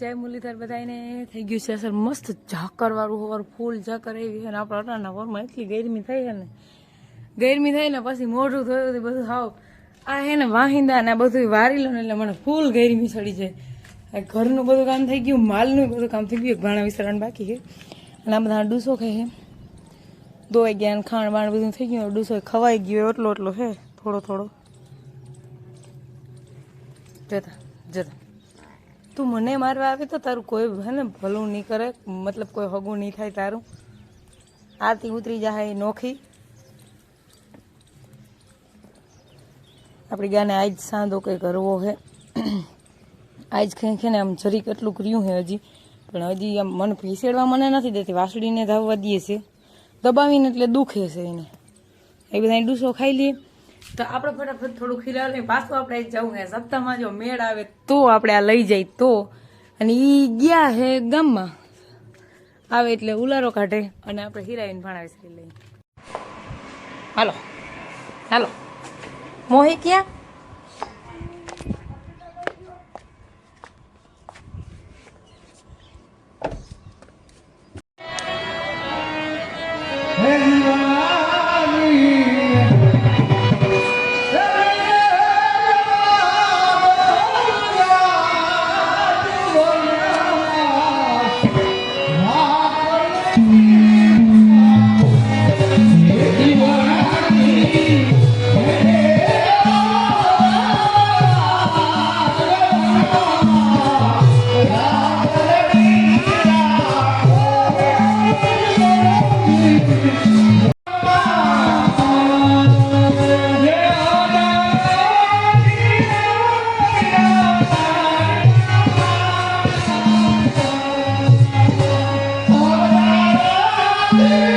જય મુરલીધર બધાને થઈ ગયું છે સર મસ્ત ઝાકર વાળું હોવાર ફૂલ ઝાકર એવી છે અને આપણા અટાણા વરમાં એટલી ગરમી થઈ છે ને. ગરમી થઈ ને પછી મોઢું થયું બધું હાવ. આ હે ને વાહિંદા ને આ બધું વારી લો ને એટલે મને ફૂલ ગરમી ચડી જાય ઘરનું બધું કામ થઈ ગયું, માલનું બધું કામ થઈ ગયું ભાણા વિસરણ બાકી છે. અને આ બધા ડૂસો ખાય છે. દોવાઈ ગયા ખાણ બાણ બધું થઈ ગયું, ડૂસો ખવાઈ ગયો, એટલો એટલો છે, થોડો થોડો. જતા જતા. તું મને મારવા આવે તો તારું કોઈ હે ને ભલું નહીં કરે, મતલબ કોઈ હગું નહીં થાય તારું. આરતી ઉતરી જાય નોખી. આપણી ગાને આજ સાંધો કંઈ કરવો છે આજ છે ને આમ જરીક એટલું કર્યું છે હજી. પણ હજી આમ મન ભીસેડવા મને નથી દેતી, વાસળીને ધાવવા દઈએ છે દબાવીને એટલે દુખે છે એને. એ બધા ડૂસો ખાઈ લઈએ. તો આપણે ફટાફટ થોડું ખીલાવીએ પાછું આપણે જવું હે સપ્તાહમાં જો મેળ આવે તો આપણે આ લઈ જાય તો. અને એ ગયા હે ગામમાં. આવે એટલે ઉલારો કાઢે અને આપણે હિરાઈન ભણાવી શકીએ લઈ હાલો. હાલો. મોહી ક્યાં? Amen.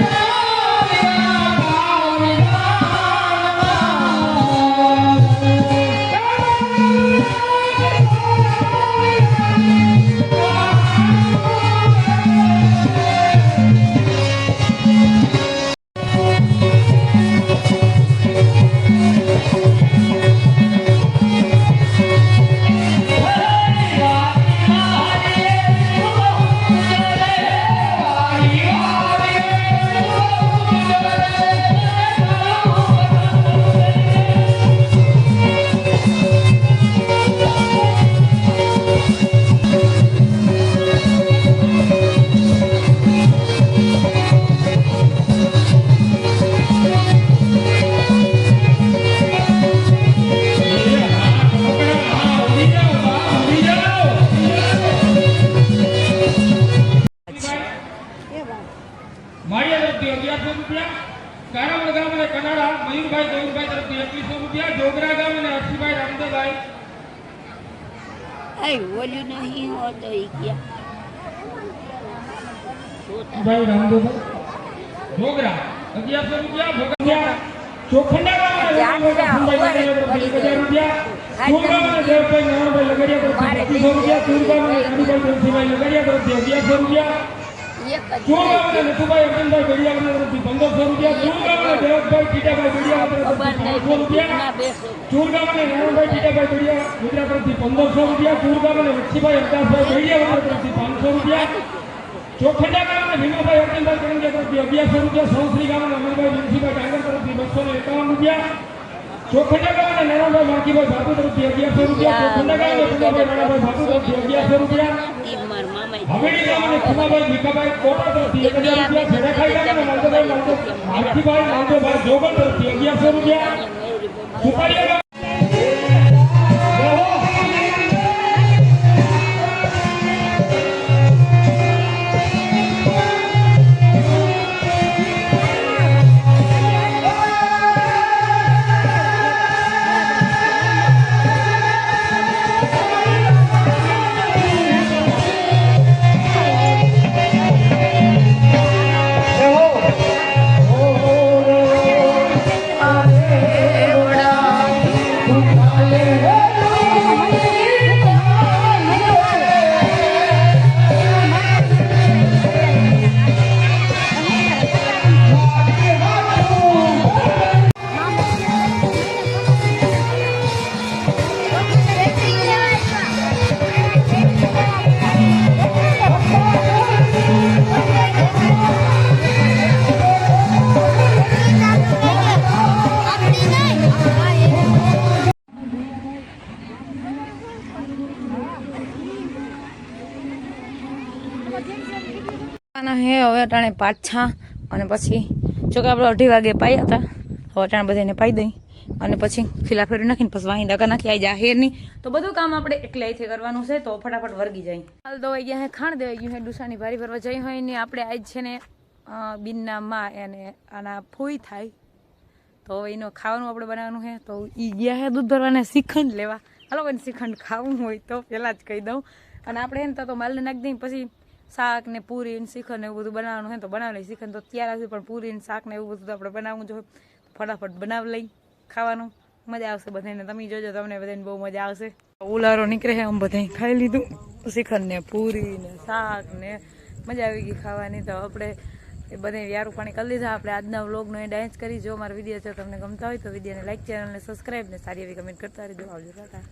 માળિયા તરફથી અગિયારસો રૂપિયા કારામણ ગામ અને કનાડા મયુરભાઈ ગોવિંદભાઈ તરફથી એકવીસો રૂપિયા જોગરા ગામ અને હર્ષિભાઈ રામદેવભાઈ. Ay, ઓલું નહીં હોતો ઈ ક્યાં ભાઈ રામદેવભાઈ જોગરા અગિયારસો રૂપિયા ભોગા ચોખંડા ગામ અને રૂપિયા ચોગરા દેવભાઈ નારાયણભાઈ લગડિયા તરફથી પચીસો રૂપિયા ચુરગામ અને તુલસીભાઈ લગડિયા તરફથી અગિયારસો રૂપિયા. પંદરસો રૂપિયા. ચૂરગામ અને નારાયણભાઈ ટીટાભાઈ ગડિયા ગુજરાત તરફથી પાંચસો રૂપિયા. ચોખંડા ગામ અને ભીમાભાઈ અર્જુનભાઈ કરંગિયા તરફથી અગિયારસો રૂપિયા. સૌશ્રી ગામ અને અમરભાઈ મુનશીભાઈ ડાંગર તરફથી બસો ને એકાવન રૂપિયા. ચોખંડા ગામ અને નારાયણભાઈ તરફથી અગિયારસો રૂપિયા. ચોખંડા ગામ અને પૂજાભાઈ રાણાભાઈ ભાતુ તરફથી અગિયારસો રૂપિયા. ઈ માર મામા હવેલી ગામ અને ખુમાભાઈ ભીખાભાઈ કોટા તરફથી એક હજાર રૂપિયા છેડાખાઈ ગામ અને માલભાઈ માલભાઈ માલભાઈ જોગન તરફથી અગિયારસો રૂપિયા. સુપારિયા હે, હવે અટાણે પાછા અને પછી જો કે આપણે અઢી વાગે પાયા હતા, હવે અટાણે બધાને પાઈ દઈ અને પછી ખીલા ફેરી નાખીને પછી વાહી દકા નાખી આવી જાય હેરની તો બધું કામ આપણે એકલાઈથી કરવાનું છે, તો ફટાફટ વર્ગી જાય. હાલ દવાઈ ગયા હે, ખાણ દેવાઈ ગયું હે, ડુસાની ભારી ભરવા જઈ હોય ને આપણે આજ છે ને બિનના માં એને આના ફોઈ થાય. તો એનું ખાવાનું આપણે બનાવવાનું છે તો એ ગયા હે દૂધ ભરવાને શ્રીખંડ લેવા. હાલો કોઈને શ્રીખંડ ખાવું હોય તો પહેલાં જ કહી દઉં. અને આપણે એને તો માલને નાખી દઈએ પછી શાક ને પૂરી ને શીખર ને એવું બધું બનાવવાનું હોય તો બનાવી લઈ શીખર તો તૈયાર આવશે પણ પૂરી ને શાક ને એવું બધું આપણે બનાવવું જોઈએ ફટાફટ બનાવી લઈ ખાવાનું. મજા આવશે બધાને. તમે જોજો, તમને બધાને બહુ મજા આવશે. ઉલારો નીકળે છે, આમ બધાય ખાઈ લીધું. શ્રીખંડ ને પૂરી ને શાક ને મજા આવી ગઈ ખાવાની. તો આપણે એ બધે વ્યારું પાણી કરી લીધા. આપણે આજના વ્લોગનો એ ડાન્સ કરી. જો મારો વીડિયો છે, તમને ગમતા હોય તો વિડીયોને લાઈક ચેનલને સબસ્ક્રાઈબ ને સારી એવી કમેન્ટ કરતા રહેજો. આવજો, ટાટા.